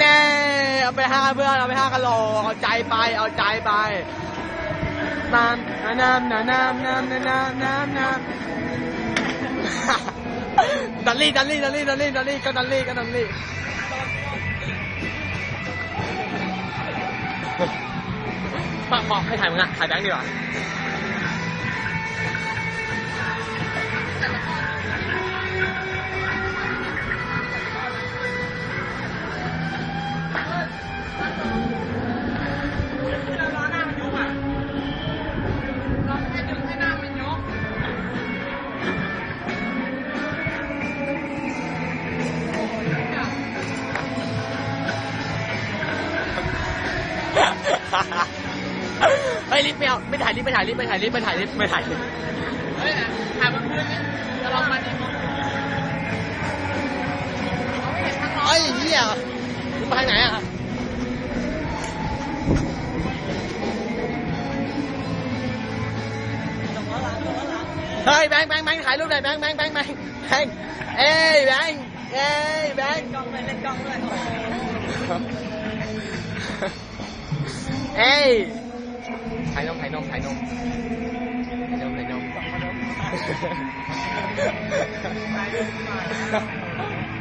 แน่เอาไปห้าเพื่อนเอาไปห้ากันโหลกเอาใจไปเอาใจไปน้ำน้ำน้ำน้ำน้ำน้ำน้ำน้ำดัลลี่ดัลลี่ดัลลี่ดัลลี่ดัลลี่ก็ดัลลี่ก็ดัลลี่ปาบอกให้ถ่ายมึงอะถ่ายแบงค์ดีกว่า เฮ้ยรีบไม่เอาไม่ถ่ายรีบไม่ถ่ายรีบไม่ถ่ายรีบไม่ถ่ายรีบไม่ถ่ายรีบเฮ้ยถ่ายบนพื้นนี่จะลองมาดิเฮ้ยเหี้ยมึงไปทางไหนอะเฮ้ยแบงค์แบงค์แบงค์ถ่ายรูปหน่อยแบงค์แบงค์แบงค์แบงค์แบงค์เอ้ยแบงค์เอ้ยแบงค์กล้องเลยเล่นกล้องเลย Ê. Thầy nông, thầy nông, thầy nông. Thầy nông, thầy nông.